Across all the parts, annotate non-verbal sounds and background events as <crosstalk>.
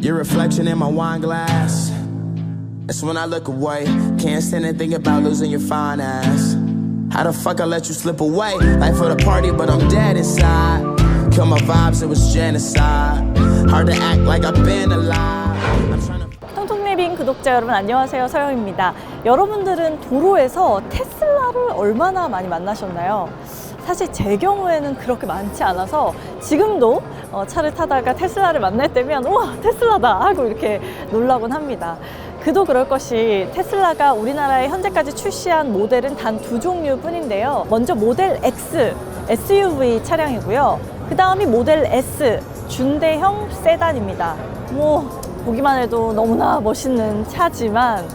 Your reflection in my wine glass. That's when I look away. Can't stand and think about losing your fine ass. How the fuck I let you slip away? Life for the party, but I'm dead inside. Kill my vibes, it was genocide. Hard to act like I've been alive. I'm trying to. 통통리빙 구독자 여러분 안녕하세요 서영입니다 여러분들은 도로에서 테슬라를 얼마나 많이 만나셨나요? 사실 제 경우에는 그렇게 많지 않아서 지금도 어, 차를 타다가 테슬라를 만날 때면 우와 테슬라다 하고 이렇게 놀라곤 합니다. 그도 그럴 것이 테슬라가 우리나라에 현재까지 출시한 모델은 단 두 종류 뿐인데요. 먼저 모델 X SUV 차량이고요. 그 다음이 모델 S 중대형 세단입니다. 뭐 보기만 해도 너무나 멋있는 차지만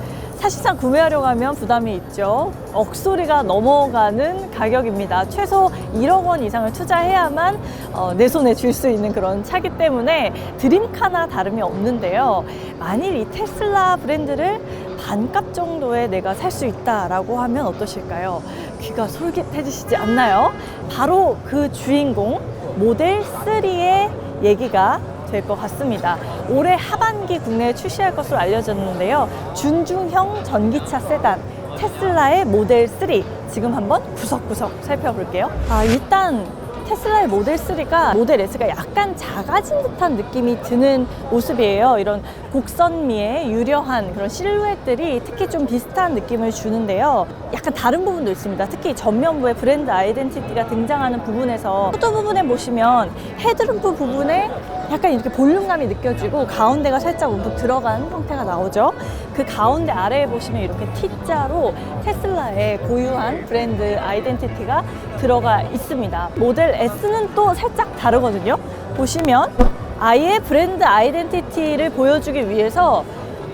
사실상 구매하려고 하면 부담이 있죠. 억소리가 넘어가는 가격입니다. 최소 1억 원 이상을 투자해야만 어, 내 손에 쥘수 있는 그런 차기 때문에 드림카나 다름이 없는데요. 만일 이 테슬라 브랜드를 반값 정도에 내가 살 수 있다라고 하면 어떠실까요? 귀가 솔깃해지시지 않나요? 바로 그 주인공 모델 3의 얘기가 될 것 같습니다. 올해 하반기 국내에 출시할 것으로 알려졌는데요. 준중형 전기차 세단 테슬라의 모델 3 지금 한번 구석구석 살펴볼게요. 아, 일단 테슬라의 모델 3가 모델 S가 약간 작아진 듯한 느낌이 드는 모습이에요. 이런 곡선미의 유려한 그런 실루엣들이 특히 좀 비슷한 느낌을 주는데요. 약간 다른 부분도 있습니다. 특히 전면부에 브랜드 아이덴티티가 등장하는 부분에서 후드 부분에 보시면 헤드룸프 부분에 약간 이렇게 볼륨감이 느껴지고 가운데가 살짝 움푹 들어간 형태가 나오죠. 그 가운데 아래에 보시면 이렇게 T자로 테슬라의 고유한 브랜드 아이덴티티가 들어가 있습니다. 모델 S는 또 살짝 다르거든요. 보시면 아예 브랜드 아이덴티티를 보여주기 위해서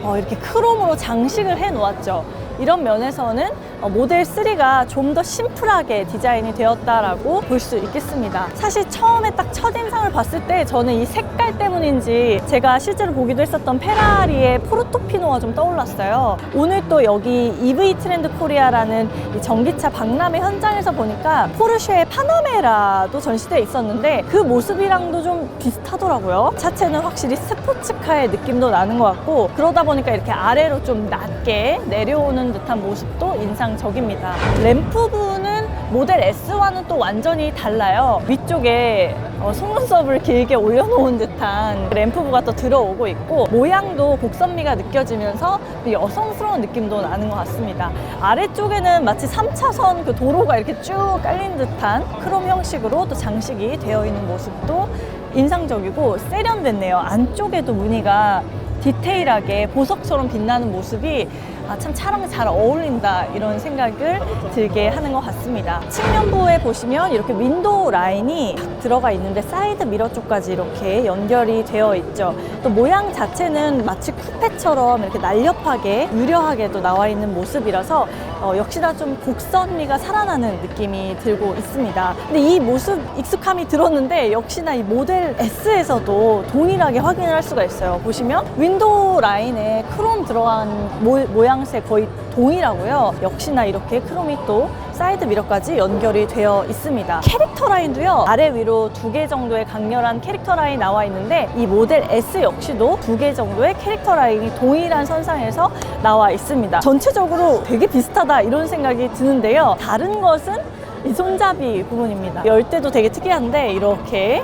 어, 이렇게 크롬으로 장식을 해 놓았죠. 이런 면에서는 어, 모델 3가 좀 더 심플하게 디자인이 되었다라고 볼 수 있겠습니다. 사실 처음에 딱 첫인상을 봤을 때 저는 이 색깔 때문인지 제가 실제로 보기도 했었던 페라리의 포르토피노가 좀 떠올랐어요. 오늘 또 여기 EV 트렌드 코리아라는 이 전기차 박람회 현장에서 보니까 포르쉐의 파나메라도 전시되어 있었는데 그 모습이랑도 좀 비슷하더라고요. 차체는 확실히 스포츠카의 느낌도 나는 것 같고 그러다 보니까 이렇게 아래로 좀 낮게 내려오는 듯한 모습도 인상적입니다. 램프 부는 모델 S와는 또 완전히 달라요. 위쪽에 어, 속눈썹을 길게 올려놓은 듯한 램프부가 또 들어오고 있고 모양도 곡선미가 느껴지면서 또 여성스러운 느낌도 나는 것 같습니다. 아래쪽에는 마치 3차선 그 도로가 이렇게 쭉 깔린 듯한 크롬 형식으로 또 장식이 되어 있는 모습도 인상적이고 세련됐네요. 안쪽에도 무늬가 디테일하게 보석처럼 빛나는 모습이 아, 참 차랑 잘 어울린다 이런 생각을 들게 하는 것 같습니다. 측면부에 보시면 이렇게 윈도우 라인이 딱 들어가 있는데 사이드 미러 쪽까지 이렇게 연결이 되어 있죠. 또 모양 자체는 마치 쿠페처럼 이렇게 날렵하게 유려하게도 나와 있는 모습이라서 어, 역시나 좀 곡선미가 살아나는 느낌이 들고 있습니다. 근데 이 모습 익숙함이 들었는데 역시나 이 모델 S에서도 동일하게 확인을 할 수가 있어요. 보시면 윈도우 라인에 크롬 들어간 모, 모양 새 거의 동일하고요. 역시나 이렇게 크롬이 또 사이드 미러까지 연결이 되어 있습니다. 캐릭터 라인도요. 아래 위로 두 개 정도의 강렬한 캐릭터 라인이 나와 있는데 이 모델 S 역시도 두 개 정도의 캐릭터 라인이 동일한 선상에서 나와 있습니다. 전체적으로 되게 비슷하다 이런 생각이 드는데요. 다른 것은 이 손잡이 부분입니다. 열 때도 되게 특이한데 이렇게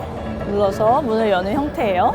눌러서 문을 여는 형태예요.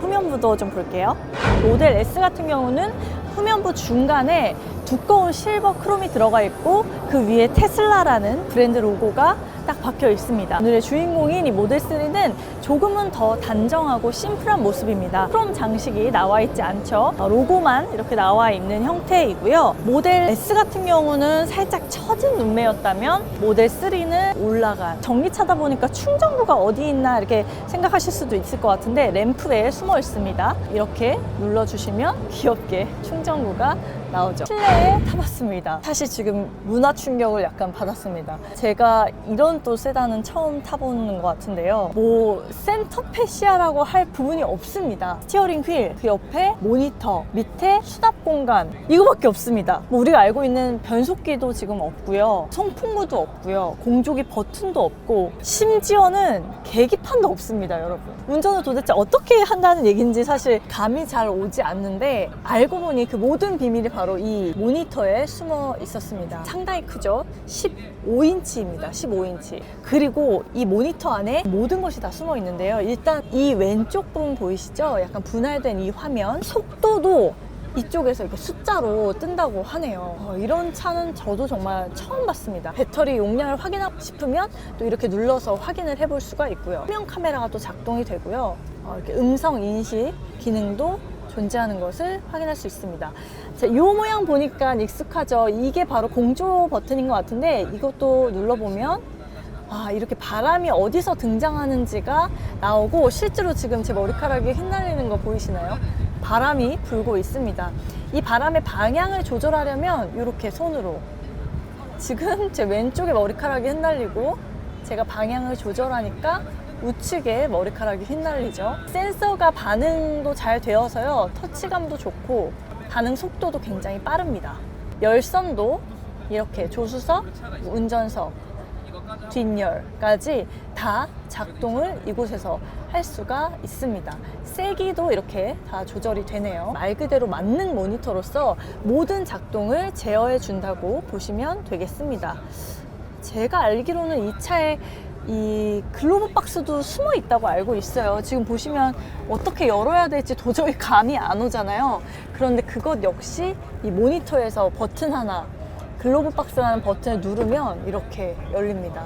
후면부도 좀 볼게요. 모델 S 같은 경우는 후면부 중간에 두꺼운 실버 크롬이 들어가 있고 그 위에 테슬라라는 브랜드 로고가 딱 박혀 있습니다. 오늘의 주인공인 이 모델 3는 조금은 더 단정하고 심플한 모습입니다. 크롬 장식이 나와 있지 않죠. 어, 로고만 이렇게 나와 있는 형태이고요. 모델 S 같은 경우는 살짝 처진 눈매였다면 모델 3는 올라간 전기차다 보니까 충전구가 어디 있나 이렇게 생각하실 수도 있을 것 같은데 램프에 숨어 있습니다. 이렇게 눌러주시면 귀엽게 충전구가 나오죠. 실내에 타봤습니다. 사실 지금 문화 충격을 약간 받았습니다. 제가 이런 또 세단은 처음 타보는 것 같은데요. 뭐 센터페시아라고 할 부분이 없습니다. 스티어링 휠, 그 옆에 모니터, 밑에 수납 공간 이거밖에 없습니다. 뭐 우리가 알고 있는 변속기도 지금 없고요. 송풍구도 없고요. 공조기 버튼도 없고 심지어는 계기판도 없습니다, 여러분. 운전을 도대체 어떻게 한다는 얘기인지 사실 감이 잘 오지 않는데 알고 보니 그 모든 비밀이 바로 이 모니터에 숨어 있었습니다. 상당히 크죠? 15인치입니다. 15인치. 그리고 이 모니터 안에 모든 것이 다 숨어 있는데요. 일단 이 왼쪽 부분 보이시죠? 약간 분할된 이 화면. 속도도 이쪽에서 이렇게 숫자로 뜬다고 하네요. 어, 이런 차는 저도 정말 처음 봤습니다. 배터리 용량을 확인하고 싶으면 또 이렇게 눌러서 확인을 해볼 수가 있고요. 화면 카메라가 또 작동이 되고요. 어, 이렇게 음성 인식 기능도 존재하는 것을 확인할 수 있습니다. 자, 이 모양 보니까 익숙하죠. 이게 바로 공조 버튼인 것 같은데 이것도 눌러보면 아, 이렇게 바람이 어디서 등장하는지가 나오고 실제로 지금 제 머리카락이 휘날리는 거 보이시나요? 바람이 불고 있습니다. 이 바람의 방향을 조절하려면 이렇게 손으로 지금 제 왼쪽에 머리카락이 흩날리고 제가 방향을 조절하니까 우측에 머리카락이 휘날리죠. 센서가 반응도 잘 되어서요. 터치감도 좋고 반응 속도도 굉장히 빠릅니다. 열선도 이렇게 조수석, 운전석, 뒷열까지 다 작동을 이곳에서 할 수가 있습니다. 세기도 이렇게 다 조절이 되네요. 말 그대로 만능 모니터로서 모든 작동을 제어해 준다고 보시면 되겠습니다. 제가 알기로는 이 차에 이 글로브 박스도 숨어 있다고 알고 있어요. 지금 보시면 어떻게 열어야 될지 도저히 <laughs> 감이 안 오잖아요. 그런데 그것 역시 이 모니터에서 버튼 하나, 글로브 박스라는 버튼을 누르면 이렇게 열립니다.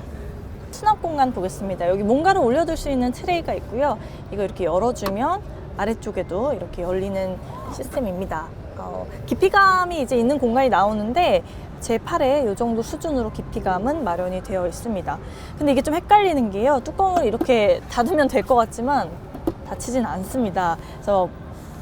수납 공간 보겠습니다. 여기 뭔가를 올려둘 수 있는 트레이가 있고요. 이거 이렇게 열어주면 아래쪽에도 이렇게 열리는 시스템입니다. 어, 깊이감이 이제 있는 공간이 나오는데 제 팔에 이 정도 수준으로 깊이감은 마련이 되어 있습니다. 근데 이게 좀 헷갈리는 게요. 뚜껑을 이렇게 닫으면 될 것 같지만 닫히진 않습니다. 그래서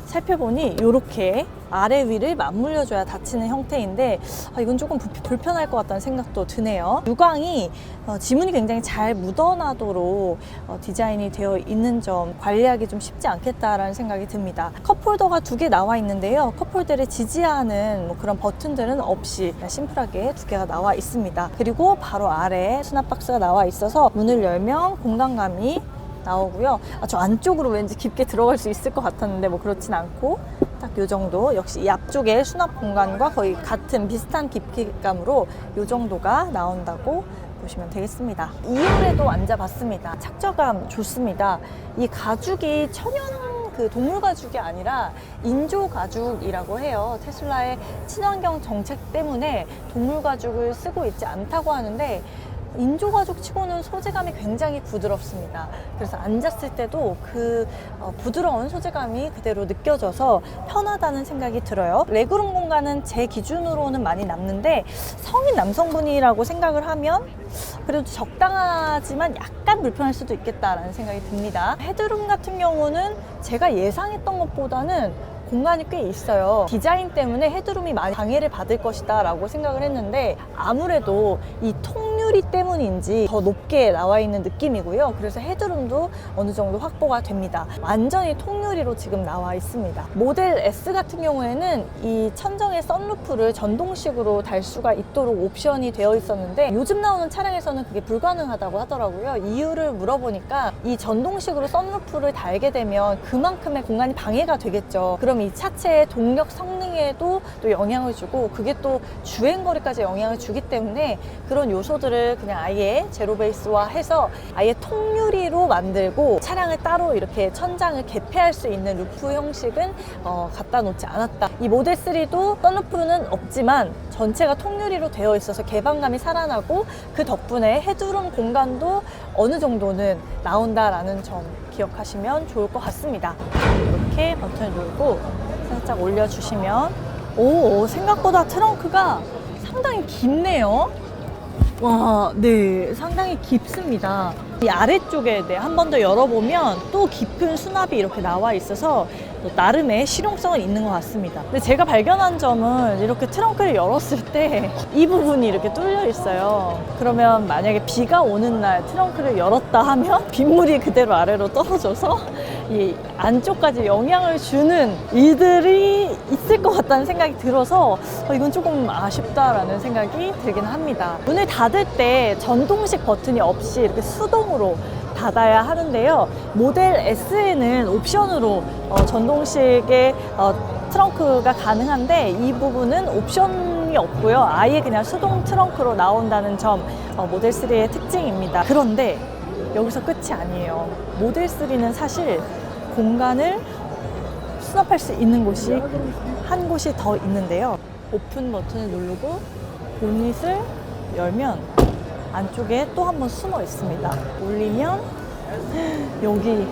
살펴보니 이렇게 아래 위를 맞물려줘야 닫히는 형태인데 아, 이건 조금 부- 불편할 것 같다는 생각도 드네요. 유광이 어, 지문이 굉장히 잘 묻어나도록 어, 디자인이 되어 있는 점 관리하기 좀 쉽지 않겠다라는 생각이 듭니다. 컵홀더가 두 개 나와 있는데요. 컵홀더를 지지하는 뭐 그런 버튼들은 없이 심플하게 두 개가 나와 있습니다. 그리고 바로 아래 수납 박스가 나와 있어서 문을 열면 공간감이 나오고요. 아, 저 안쪽으로 왠지 깊게 들어갈 수 있을 것 같았는데 뭐 그렇진 않고 딱 요 정도 역시 이 앞쪽에 수납 공간과 거의 같은 비슷한 깊이감으로 요 정도가 나온다고 보시면 되겠습니다. 2열에도 앉아봤습니다. 착저감 좋습니다. 이 가죽이 천연 그 동물 가죽이 아니라 인조 가죽이라고 해요. 테슬라의 친환경 정책 때문에 동물 가죽을 쓰고 있지 않다고 하는데 인조 가죽 치고는 소재감이 굉장히 부드럽습니다. 그래서 앉았을 때도 그 어, 부드러운 소재감이 그대로 느껴져서 편하다는 생각이 들어요. 레그룸 공간은 제 기준으로는 많이 남는데 성인 남성분이라고 생각을 하면 그래도 적당하지만 약간 불편할 수도 있겠다라는 생각이 듭니다. 헤드룸 같은 경우는 제가 예상했던 것보다는 공간이 꽤 있어요. 디자인 때문에 헤드룸이 많이 방해를 받을 것이다 라고 생각을 했는데 아무래도 이 통유리 때문인지 더 높게 나와 있는 느낌이고요. 그래서 헤드룸도 어느 정도 확보가 됩니다. 완전히 통유리로 지금 나와 있습니다. 모델 S 같은 경우에는 이 천정의 썬루프를 전동식으로 달 수가 있도록 옵션이 되어 있었는데 요즘 나오는 차량에서는 그게 불가능하다고 하더라고요. 이유를 물어보니까 이 전동식으로 썬루프를 달게 되면 그만큼의 공간이 방해가 되겠죠. 그럼 이 차체의 동력 성능에도 또 영향을 주고 그게 또 주행 거리까지 영향을 주기 때문에 그런 요소들을 그냥 아예 제로 베이스화 해서 아예 통유리로 만들고 차량을 따로 이렇게 천장을 개폐할 수 있는 루프 형식은 어, 갖다 놓지 않았다. 이 모델 3도 썬루프는 없지만 전체가 통유리로 되어 있어서 개방감이 살아나고 그 덕분에 헤드룸 공간도 어느 정도는 나온다라는 점 기억하시면 좋을 것 같습니다. 이렇게 버튼을 누르고 살짝 올려주시면 오 생각보다 트렁크가 상당히 깊네요. 와, 네, 상당히 깊습니다. 이 아래쪽에 네, 한 번 더 열어보면 또 깊은 수납이 이렇게 나와 있어서 또 나름의 실용성은 있는 것 같습니다. 근데 제가 발견한 점은 이렇게 트렁크를 열었을 때 이 부분이 이렇게 뚫려 있어요. 그러면 만약에 비가 오는 날 트렁크를 열었다 하면 빗물이 그대로 아래로 떨어져서 이 안쪽까지 영향을 주는 일들이 있을 것 같다는 생각이 들어서 어, 이건 조금 아쉽다라는 생각이 들긴 합니다. 문을 닫을 때 전동식 버튼이 없이 이렇게 수동으로 닫아야 하는데요. 모델 S에는 옵션으로 어, 전동식의 어, 트렁크가 가능한데 이 부분은 옵션이 없고요. 아예 그냥 수동 트렁크로 나온다는 점 어, 모델 3의 특징입니다. 그런데 여기서 끝이 아니에요. 모델 3는 사실 공간을 수납할 수 있는 곳이 한 곳이 더 있는데요. 오픈 버튼을 누르고 보닛을 열면 안쪽에 또 한 번 숨어 있습니다. 올리면 여기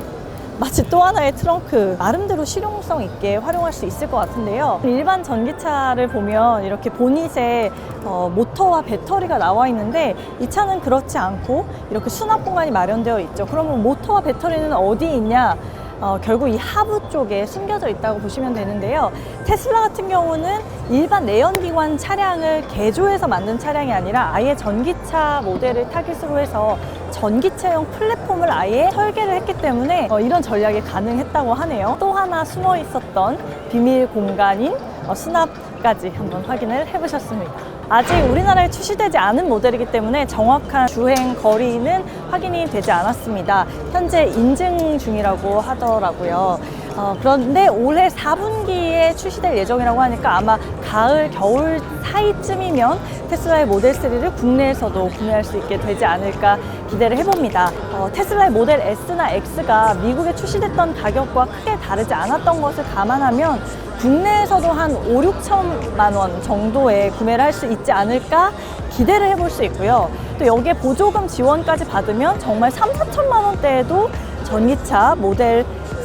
마치 또 하나의 트렁크 나름대로 실용성 있게 활용할 수 있을 것 같은데요. 일반 전기차를 보면 이렇게 보닛에 어, 모터와 배터리가 나와 있는데 이 차는 그렇지 않고 이렇게 수납 공간이 마련되어 있죠. 그러면 모터와 배터리는 어디 있냐? 어, 결국 이 하부 쪽에 숨겨져 있다고 보시면 되는데요. 테슬라 같은 경우는 일반 내연기관 차량을 개조해서 만든 차량이 아니라 아예 전기차 모델을 타깃으로 해서 전기차용 플랫폼을 아예 설계를 했기 때문에 어, 이런 전략이 가능했다고 하네요. 또 하나 숨어 있었던 비밀 공간인 어, 수납까지 한번 확인을 해보셨습니다. 아직 우리나라에 출시되지 않은 모델이기 때문에 정확한 주행 거리는 확인이 되지 않았습니다. 현재 인증 중이라고 하더라고요. 어, 그런데 올해 4분기에 출시될 예정이라고 하니까 아마 가을, 겨울 사이쯤이면 테슬라의 모델 3를 국내에서도 구매할 수 있게 되지 않을까 기대를 해봅니다. 어, 테슬라의 모델 S나 X가 미국에 출시됐던 가격과 크게 다르지 않았던 것을 감안하면 국내에서도 한 5, 6천만 원 정도에 구매를 할 수 있지 않을까 기대를 해볼 수 있고요. 또 여기에 보조금 지원까지 받으면 정말 3, 4천만 원대에도 전기차 모델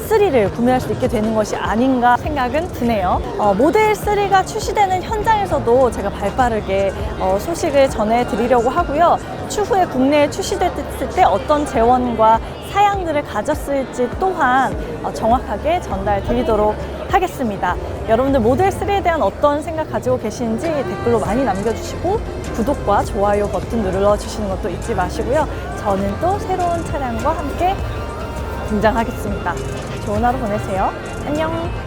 3를 구매할 수 있게 되는 것이 아닌가 생각은 드네요. 어, 모델 3가 출시되는 현장에서도 제가 발 빠르게 어, 소식을 전해드리려고 하고요. 추후에 국내에 출시됐을 때 어떤 재원과 사양들을 가졌을지 또한 어, 정확하게 전달 드리도록 하겠습니다. 여러분들 모델 3에 대한 어떤 생각 가지고 계시는지 댓글로 많이 남겨주시고 구독과 좋아요 버튼 눌러주시는 것도 잊지 마시고요. 저는 또 새로운 차량과 함께 등장하겠습니다. 좋은 하루 보내세요. 안녕.